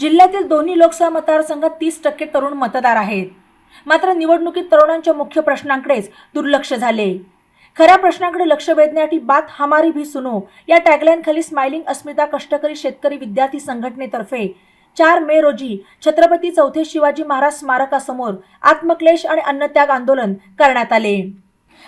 जिल्ह्यातील दोन्ही लोकसभा मतदारसंघात तीस टक्के तरुण मतदार आहेत. मात्र निवडणुकीत तरुणांच्या मुख्य प्रश्नांकडेच दुर्लक्ष झाले. खऱ्या प्रश्नांकडे लक्ष वेधण्यासाठी बात हमारी भी सुनो या टॅगलाईन खाली स्माइलिंग अस्मिता कष्टकरी शेतकरी विद्यार्थी संघटनेतर्फे चार मे रोजी छत्रपती चौथे शिवाजी महाराज स्मारकासमोर आत्मक्लेश आणि अन्नत्याग आंदोलन करण्यात आले.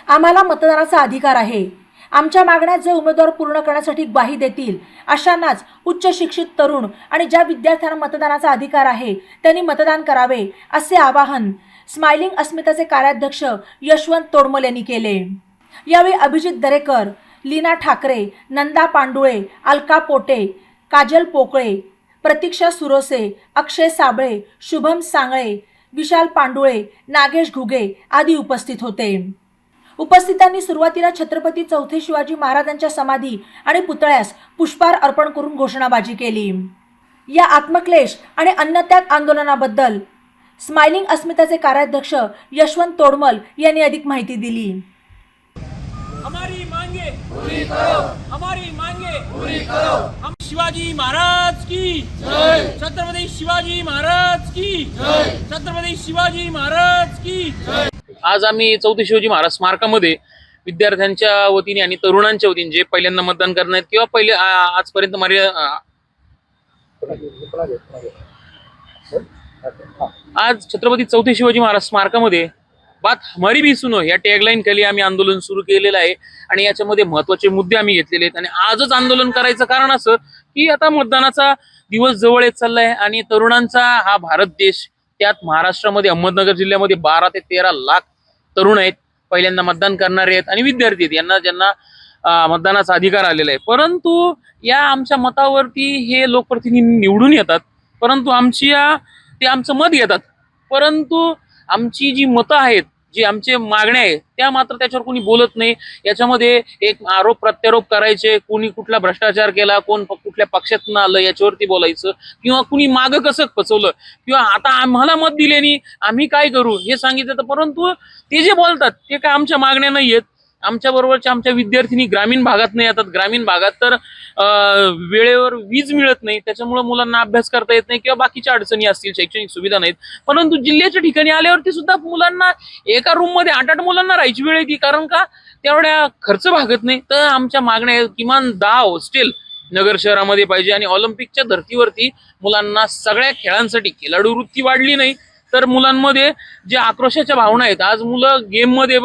आम्हाला मतदानाचा अधिकार आहे. आमच्या मागण्या जे उमेदवार पूर्ण करण्यासाठी ग्वाही देतील अशांनाच उच्च शिक्षित तरुण आणि ज्या विद्यार्थ्यांना मतदानाचा अधिकार आहे त्यांनी मतदान करावे असे आवाहन स्माइलिंग अस्मिताचे कार्याध्यक्ष यशवंत तोडमल यांनी केले. यावेळी अभिजित दरेकर लीना ठाकरे नंदा पांडुळे अलका पोटे काजल पोकळे प्रतीक्षा सुरोसे अक्षय साबळे शुभम सांगळे विशाल पांडुळे नागेश घुगे आदी उपस्थित होते. उपस्थितांनी सुरुवातीला छत्रपती चौथे शिवाजी महाराजांच्या समाधी आणि पुतळ्यास पुष्पार अर्पण करून घोषणाबाजी केली. या आत्मक्लेश आणि अन्नत्याग आंदोलनाबद्दल स्माइलिंग अस्मिताचे कार्याध्यक्ष यशवंत तोडमल यांनी अधिक माहिती दिली. हमारी मांगे पूरी करो। हमारी मांगे पूरी करो। हम शिवाजी महाराज की जय। शिवाजी महाराज की जय। शिवाजी महाराज की जय। आज आम्ही चौथी शिवाजी महाराज स्मारकामध्ये विद्यार्थ्यांच्या वतीने आणि तरुणांच्या वतीने जे पहिल्यांदा मतदान करणार आहेत किंवा पहिले आजपर्यंत मर्या आज छत्रपती चौथी शिवाजी महाराज स्मारकामध्ये बात हमारी भी सुनो या टॅगलाईन खाली आम्ही आंदोलन सुरू केलेलं आहे आणि याच्यामध्ये महत्त्वाचे मुद्दे आम्ही घेतलेले आहेत. आणि आजच आंदोलन करायचं कारण असं की आता मतदानाचा दिवस जवळ येत चाललाय आणि तरुणांचा हा भारत देश त्यात महाराष्ट्रामध्ये अहमदनगर जिल्ह्यामध्ये बारा ते तेरा लाख तरुण आहेत पहिल्यांदा मतदान करणारे आहेत आणि विद्यार्थी आहेत. यांना ज्यांना मतदानाचा अधिकार आलेला आहे. परंतु या आमच्या मतावरती हे लोकप्रतिनिधी निवडून येतात. परंतु आमची या ते आमचं मत घेतात. परंतु आमची जी मतं आहेत जी आमचे मागण्या आहेत त्या मात्र त्याच्यावर कोणी बोलत नाही. याच्यामध्ये एक आरोप प्रत्यारोप करायचे कोणी कुठला भ्रष्टाचार केला कोण कुठल्या पक्षातनं आलं याच्यावरती बोलायचं किंवा कुणी मागं कसं पचवलं किंवा आता आम्हाला मत दिल्याने आम्ही काय करू हे सांगितलं तर परंतु ते जे बोलतात ते काय आमच्या मागण्या नाही आहेत आमच्या बरोबरच्या आमच्या विद्यार्थिनी ग्रामीण भागात नाही येतात ग्रामीण भागात तर वेळेवर वीज मिळत नाही. त्याच्यामुळे मुलांना अभ्यास करता येत नाही किंवा बाकीच्या अडचणी असतील शैक्षणिक सुविधा नाहीत. परंतु जिल्ह्याच्या ठिकाणी आल्यावरती सुद्धा मुलांना एका रूममध्ये आठ आठ मुलांना राहायची वेळ येते. कारण का? तेवढ्या खर्च भागत नाही. तर आमच्या मागण्या किमान दहा हॉस्टेल नगर शहरामध्ये पाहिजे आणि ऑलिम्पिकच्या धर्तीवरती मुलांना सगळ्या खेळांसाठी खेळाडू वृत्ती वाढली नाही. तर मुलांमध्ये जे आक्रोशाच्या भावना आहेत आज मुलं गेममध्ये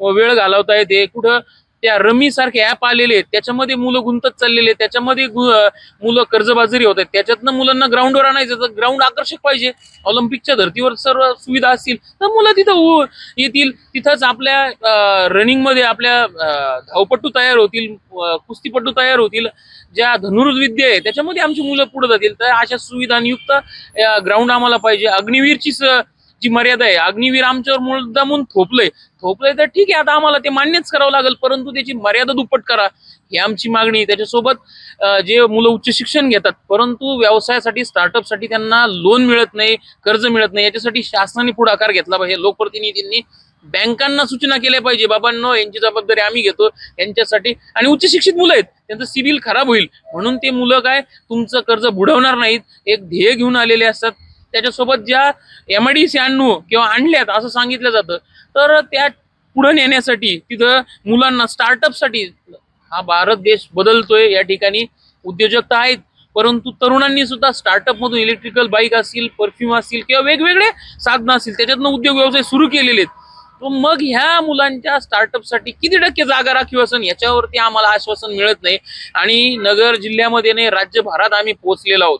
वेळ घालवता येते. कुठं त्या रमी सारखे ऍप आलेले आहेत त्याच्यामध्ये मुलं गुंतत चाललेले आहेत त्याच्यामध्ये गु- मुलं कर्जबाजारी होत आहेत. त्याच्यातनं मुलांना ग्राउंडवर आणायचं तर ग्राउंड आकर्षक पाहिजे. ऑलिम्पिकच्या धर्तीवर सर्व सुविधा असतील तर मुलं तिथं येतील. तिथंच आपल्या रनिंगमध्ये आपल्या अं, धावपट्टू तयार होतील कुस्तीपट्टू तयार होतील. ज्या धनुर्विद्या आहे त्याच्यामध्ये आमची मुलं पुढे जातील. तर अशा सुविधांयुक्त ग्राउंड आम्हाला पाहिजे. अग्निवीरची जी मर्यादा आहे. अग्निवीर आमच्यावर मुद्दामून थोपलंय. थोपलंय तर ठीक आहे आता आम्हाला ते मान्यच करावं लागेल परंतु त्याची मर्यादा दुप्पट करा. ही आमची मागणी त्याच्यासोबत जे मुलं उच्च शिक्षण घेतात परंतु व्यवसायासाठी स्टार्टअपसाठी त्यांना लोन मिळत नाही कर्ज मिळत नाही. याच्यासाठी शासनाने पुढाकार घेतला पाहिजे. लोकप्रतिनिधींनी बँकांना सूचना केल्या पाहिजे. बाबांनो यांची जबाबदारी आम्ही घेतो. यांच्यासाठी आणि उच्च शिक्षित मुलं आहेत. त्यांचं सिबिल खराब होईल. म्हणून ते मुलं काय तुमचं कर्ज बुडवणार नाहीत. एक ध्येय घेऊन आलेले असतात. त्याच्यासोबत ज्या एम आय डी सी आणू किंवा आणल्यात असं सांगितलं जातं तर त्या पुढे नेण्यासाठी तिथं मुलांना स्टार्टअपसाठी हा भारत देश बदलतोय या ठिकाणी उद्योजकता आहेत परंतु तरुणांनी सुद्धा स्टार्टअपमधून इलेक्ट्रिकल बाईक असतील परफ्यूम असतील किंवा वेगवेगळे साधनं असतील त्याच्यातनं उद्योग व्यवसाय सुरू केलेले आहेत. तर मग ह्या मुलांच्या स्टार्टअपसाठी किती टक्के जागा राखीव असेल याच्यावरती आम्हाला आश्वासन मिळत नाही. आणि नगर जिल्ह्यामध्ये नाही राज्यभरात आम्ही पोहोचलेलो आहोत.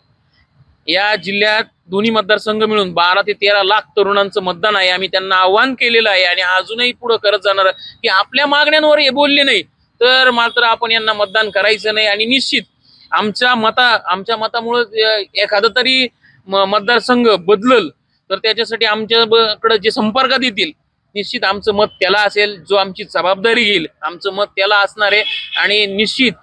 या जिल्ह्यात दोन्ही मतदारसंघ मिळून बारा ते तेरा लाख तरुणांचं मतदान आहे. आम्ही त्यांना आव्हान केलेलं आहे आणि अजूनही पुढे करत जाणार की आपल्या मागण्यांवर हे बोलले नाही. तर मात्र आपण यांना मतदान करायचं नाही आणि निश्चित आमच्या मता आमच्या मतामुळं एखादा तरी मतदारसंघ बदलल तर त्याच्यासाठी आमच्याकडे जे संपर्कात येतील निश्चित आमचं मत त्याला असेल जो आमची जबाबदारी घेईल आमचं मत त्याला असणार आहे. आणि निश्चित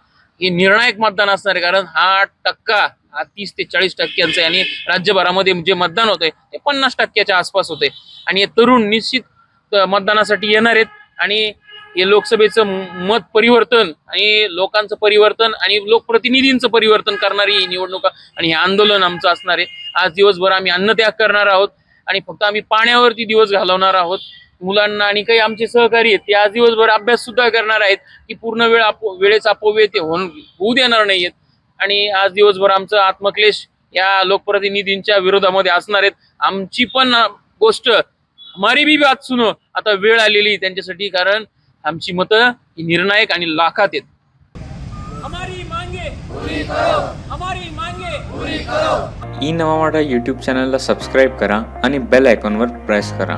हे निर्णायक मतदान असणार आहे कारण हा टक्का तीस ते चाळीस टक्क्यांचं आणि राज्यभरामध्ये जे मतदान होतंय ते पन्नास टक्क्याच्या आसपास होते आणि हे तरुण निश्चित मतदानासाठी येणार आहेत. आणि हे लोकसभेचं मत परिवर्तन आणि लोकांचं परिवर्तन आणि लोकप्रतिनिधींचं परिवर्तन करणारी ही निवडणुका आणि हे आंदोलन आमचं असणार आहे. आज दिवसभर आम्ही अन्नत्याग करणार आहोत आणि फक्त आम्ही पाण्यावरती दिवस घालवणार आहोत. मुलांना आणि काही आमचे सहकारी आहेत ते आज दिवसभर अभ्यास सुद्धा करणार आहेत की पूर्ण वेळ अपो वेळेचा अपव्यय ते होऊन होऊ देणार नाहीयेत. आणि आज दिवसभर आमचं आत्मक्लेश या लोकप्रतिनिधींच्या विरोधामध्ये असणार आहेत. आमची पण गोष्ट हमारी भी बात सुनो. आता वेळ आलेली त्यांच्यासाठी कारण आमची मतं ही निर्णायक आणि लाखात आहेत. हमारी मांगे पूरी करो. हमारी मांगे पूरी करो. ई नवा मराठा यूट्यूब चॅनलला सबस्क्राईब करा आणि बेल आयकॉनवर प्रेस करा.